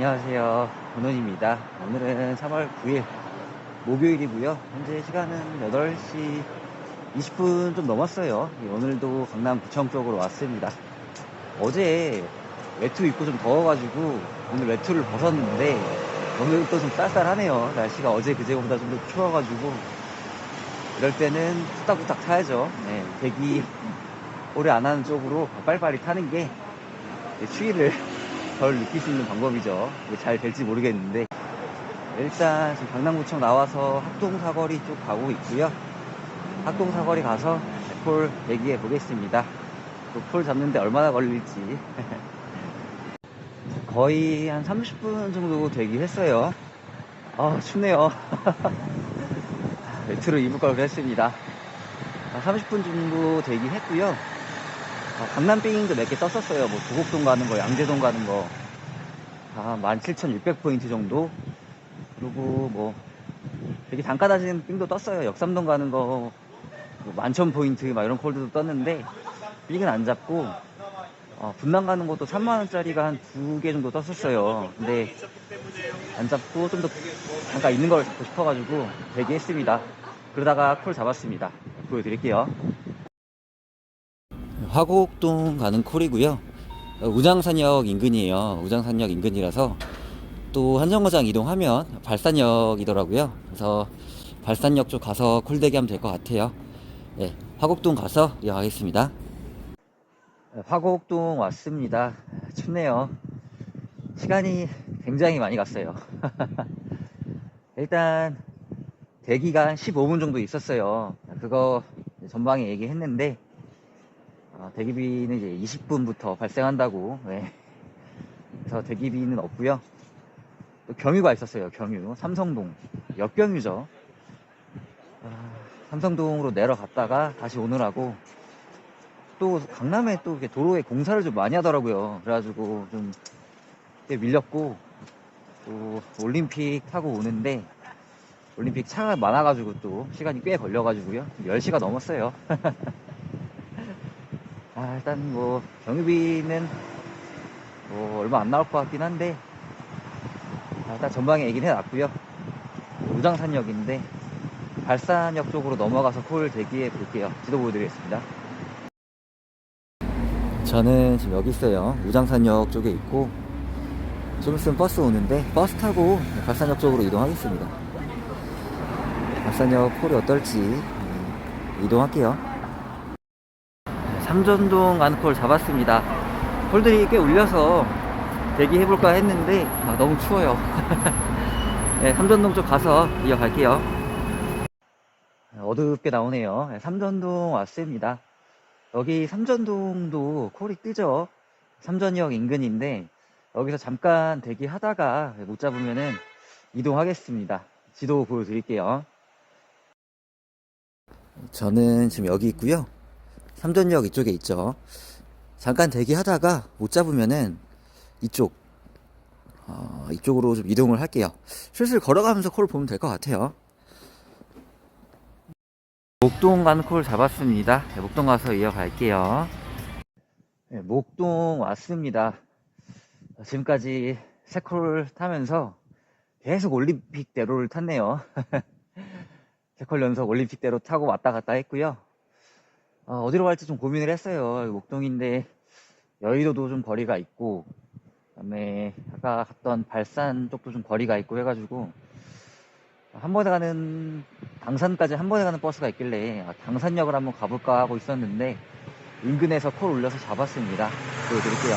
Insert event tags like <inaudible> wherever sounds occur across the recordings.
안녕하세요. 문원입니다. 오늘은 3월 9일 목요일이고요. 현재 시간은 8시 20분 좀 넘었어요. 예, 오늘도 강남 구청 쪽으로 왔습니다. 어제 외투 입고 좀 더워가지고 오늘 외투를 벗었는데 오늘 또 좀 쌀쌀하네요. 날씨가 어제 그제보다 좀 더 추워가지고 이럴 때는 후딱후딱 타야죠. 네, 대기 오래 안 하는 쪽으로 빨리빨리 타는 게 추위를 덜 느낄 수 있는 방법이죠. 잘 될지 모르겠는데 일단 지금 강남구청 나와서 학동 사거리 쪽 가고 있고요. 학동 사거리 가서 폴 대기해 보겠습니다. 또폴 잡는데 얼마나 걸릴지 <laughs> 거의 한 30분 정도 대기했어요. 아 춥네요. <laughs> 외투를 입을 걸 그랬습니다. 30분 정도 대기했고요. 아, 강남 빙도 몇 개 떴었어요. 뭐 도곡동 가는 거, 양재동 가는 거. 아, 17,600포인트 정도. 그리고 뭐 되게 단가 낮은 빙도 떴어요. 역삼동 가는 거, 뭐 만천 포인트 막 이런 콜드도 떴는데 빙은 안 잡고 어, 분당 가는 것도 3만 원짜리가 한 두 개 정도 떴었어요. 근데 안 잡고 좀 더 단가 있는 걸 잡고 싶어가지고 대기했습니다. 그러다가 콜 잡았습니다. 보여드릴게요. 화곡동 가는 콜이고요. 어, 우장산역 인근이에요. 우장산역 인근이라서 또 한정거장 이동하면 발산역이더라고요. 그래서 발산역 쪽 가서 콜 대기하면 될 것 같아요. 네, 화곡동 가서 이어가겠습니다. 네, 화곡동 왔습니다. 춥네요. 시간이 굉장히 많이 갔어요. <laughs> 일단 대기가 한 15분 정도 있었어요. 그거 전방에 얘기했는데 어, 대기비는 이제 20분부터 발생한다고. 네. <laughs> 그래서 대기비는 없고요. 또 경유가 있었어요. 경유. 삼성동. 역경유죠. 아, 삼성동으로 내려갔다가 다시 오느라고 또 강남에 또 이렇게 도로에 공사를 좀 많이 하더라고요. 그래가지고 좀꽤 밀렸고 또 올림픽 타고 오는데 올림픽 차가 많아가지고 또 시간이 꽤 걸려가지고요. 10시가 넘었어요. <laughs> 아, 일단 뭐 경유비는 뭐 얼마 안 나올 것 같긴 한데 아, 일단 전방에 얘기는 해놨고요. 우장산역인데 발산역 쪽으로 넘어가서 콜 대기해 볼게요. 지도 보여드리겠습니다. 저는 지금 여기 있어요. 우장산역 쪽에 있고 좀 있으면 버스 오는데 버스 타고 발산역 쪽으로 이동하겠습니다. 발산역 콜이 어떨지 음, 이동할게요. 삼전동 가는 콜 잡았습니다. 콜들이 꽤 울려서 대기해볼까 했는데 아, 너무 추워요. <laughs> 네, 삼전동 쪽 가서 이어갈게요. 어둡게 나오네요. 네, 삼전동 왔습니다. 여기 삼전동도 콜이 뜨죠. 삼전역 인근인데 여기서 잠깐 대기하다가 못 잡으면은 이동하겠습니다. 지도 보여드릴게요. 저는 지금 여기 있고요. 삼전역 이쪽에 있죠. 잠깐 대기하다가 못 잡으면은 이쪽 어, 이쪽으로 좀 이동을 할게요. 슬슬 걸어가면서 콜 보면 될 것 같아요. 목동 가는 콜 잡았습니다. 네, 목동 가서 이어갈게요. 네, 목동 왔습니다. 지금까지 세 콜 타면서 계속 올림픽대로를 탔네요. <laughs> 세콜 연속 올림픽대로 타고 왔다 갔다 했고요. 어, 디로 갈지 좀 고민을 했어요. 목동인데 여의도도 좀 거리가 있고 그다음에 아까 갔던 발산 쪽도 좀 거리가 있고 해가지고 한 번에 가는 당산까지 한 번에 가는 버스가 있길래 아, 당산역을 한번 가볼까 하고 있었는데 인근에서 콜 올려서 잡았습니다. 보여드릴게요.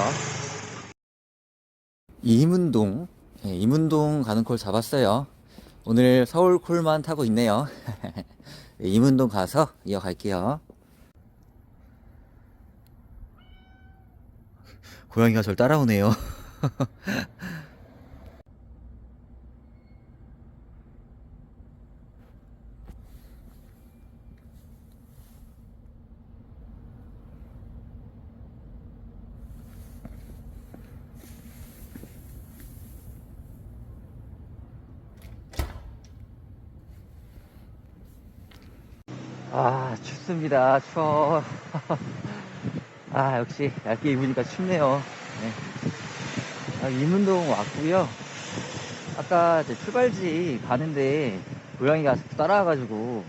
이문동 네, 이문동 가는 콜 잡았어요. 오늘 서울 콜만 타고 있네요. <laughs> 네, 이문동 가서 이어갈게요. 고양이가 절 따라오네요. <laughs> 아, 춥습니다. 추워. <laughs> 아, 역시 얇게 입으니까 춥네요. 네. 아, 이문동 왔고요. 아까 출발지 가는데 고양이가 따라와가지고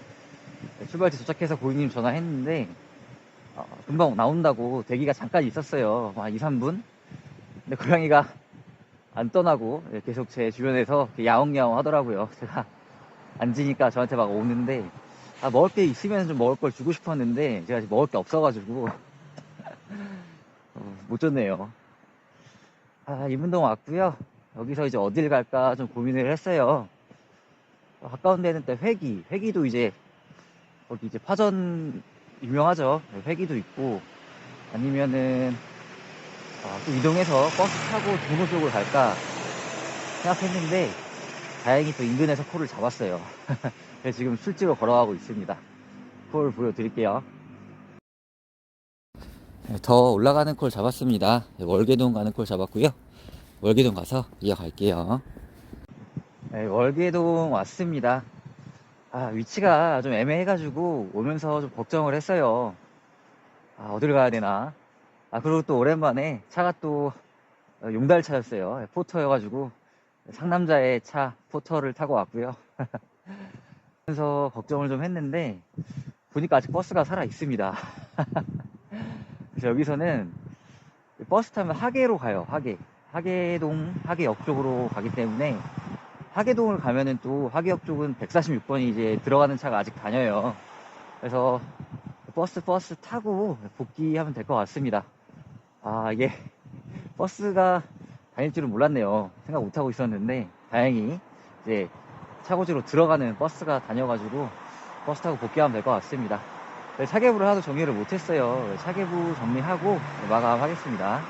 출발지 도착해서 고객님 전화했는데 어, 금방 나온다고 대기가 잠깐 있었어요. 한 2, 3분. 근데 고양이가 안 떠나고 계속 제 주변에서 야옹야옹 하더라고요. 제가 앉으니까 저한테 막 오는데 아, 먹을 게 있으면 좀 먹을 걸 주고 싶었는데 제가 먹을 게 없어가지고 어, 못 줬네요. 아, 이문동 왔고요. 여기서 이제 어딜 갈까 좀 고민을 했어요. 어, 가까운 데는 또 회기, 회기도 이제 거기 이제 파전 유명하죠. 네, 회기도 있고 아니면은 아, 또 이동해서 버스 타고 종로 쪽으로 갈까 생각했는데 다행히 또 인근에서 콜을 잡았어요. <laughs> 지금 술집으로 걸어가고 있습니다. 콜 보여드릴게요. 네, 더 올라가는 콜 잡았습니다. 네, 월계동 가는 콜 잡았고요. 월계동 가서 이어갈게요. 네, 월계동 왔습니다. 아, 위치가 좀 애매해가지고 오면서 좀 걱정을 했어요. 아, 어디를 가야 되나. 아, 그리고 또 오랜만에 차가 또 어, 용달 차였어요. 포터여가지고 상남자의 차 포터를 타고 왔고요. <laughs> 그래서 걱정을 좀 했는데 보니까 아직 버스가 살아 있습니다. <laughs> 그래서 여기서는 버스 타면 하계로 가요. 하계. 하계동, 하계역 쪽으로 가기 때문에 하계동을 가면은 또 하계역 쪽은 146번이 이제 들어가는 차가 아직 다녀요. 그래서 버스 버스 타고 복귀하면 될 것 같습니다. 아 이게 버스가 다닐 줄은 몰랐네요. 생각 못 하고 있었는데 다행히 이제 차고지로 들어가는 버스가 다녀가지고 버스 타고 복귀하면 될 것 같습니다. 네, 차계부를 하도 정리를 못했어요. 차계부 정리하고 마감하겠습니다.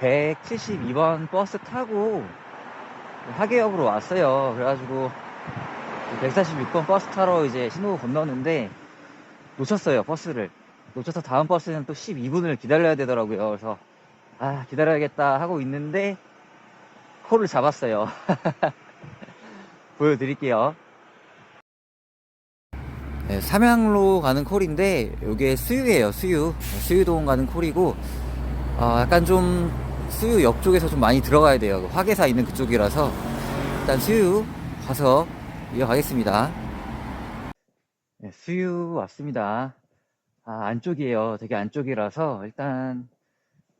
172번 버스 타고 하계역으로 왔어요. 그래가지고 146번 버스 타러 이제 신호 건너는데 놓쳤어요 버스를 놓쳐서 다음 버스는 또 12분을 기다려야 되더라고요. 그래서 아 기다려야겠다 하고 있는데 콜을 잡았어요. <laughs> 보여드릴게요. 네, 삼양로 가는 콜인데 이게 수유예요 수유. 수유동 가는 콜이고 어, 약간 좀 수유역 쪽에서 좀 많이 들어가야 돼요. 화계사 있는 그쪽이라서. 일단 수유 가서 이어가겠습니다. 네, 수유 왔습니다. 아, 안쪽이에요. 되게 안쪽이라서 일단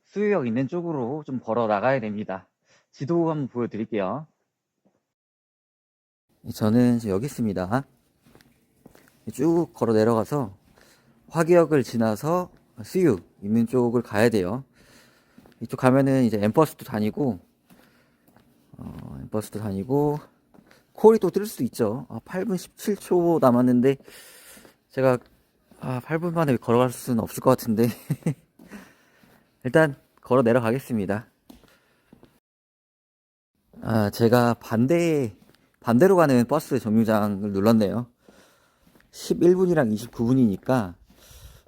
수유역 있는 쪽으로 좀 걸어 나가야 됩니다. 지도 한번 보여드릴게요. 저는 지금 여기 있습니다 쭉 걸어 내려가서 화기역을 지나서 수유 있는 쪽을 가야 돼요. 이쪽 가면은 이제 엠버스도 다니고, 어, 엠버스도 다니고, 콜이 또 뜰 수도 있죠. 아, 8분 17초 남았는데, 제가, 아, 8분 만에 걸어갈 수는 없을 것 같은데. <laughs> 일단, 걸어 내려가겠습니다. 아, 제가 반대, 반대로 가는 버스 정류장을 눌렀네요. 11분이랑 29분이니까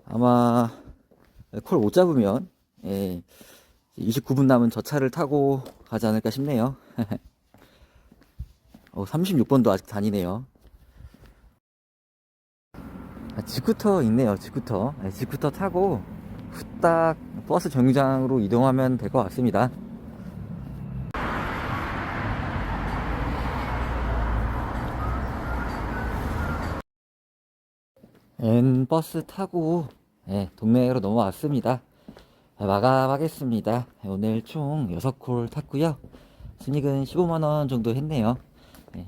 아마 콜 못 잡으면 예, 29분 남은 저 차를 타고 가지 않을까 싶네요. <laughs> 어, 36번도 아직 다니네요. 아, 지쿠터 있네요. 지쿠터. 네, 지쿠터 타고 후딱 버스 정류장으로 이동하면 될 것 같습니다. N 버스 타고 예, 동네로 넘어왔습니다. 예, 마감하겠습니다. 예, 오늘 총 6콜 탔고요. 순익은 15만원 정도 했네요. 예,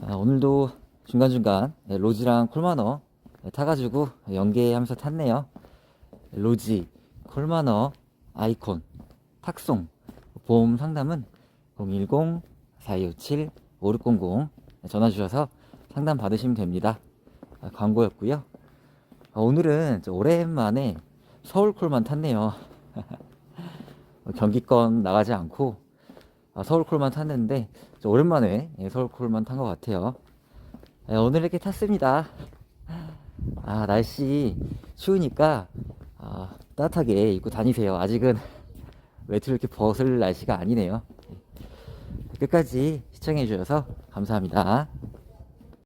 아, 오늘도 중간중간 예, 로지랑 콜마너 예, 타가지고 연계하면서 탔네요. 예, 로지, 콜마너, 아이콘, 탁송, 보험 상담은 010-4257-5600 예, 전화 주셔서 상담 받으시면 됩니다. 아, 광고였고요. 아, 오늘은 저 오랜만에 서울콜만 탔네요. <laughs> 경기권 나가지 않고 아, 서울콜만 탔는데 저 오랜만에 예, 서울콜만 탄 것 같아요. 예, 오늘 이렇게 탔습니다. 아 날씨 추우니까 아, 따뜻하게 입고 다니세요. 아직은 외투를 이렇게 벗을 날씨가 아니네요. 예. 끝까지 시청해 주셔서 감사합니다.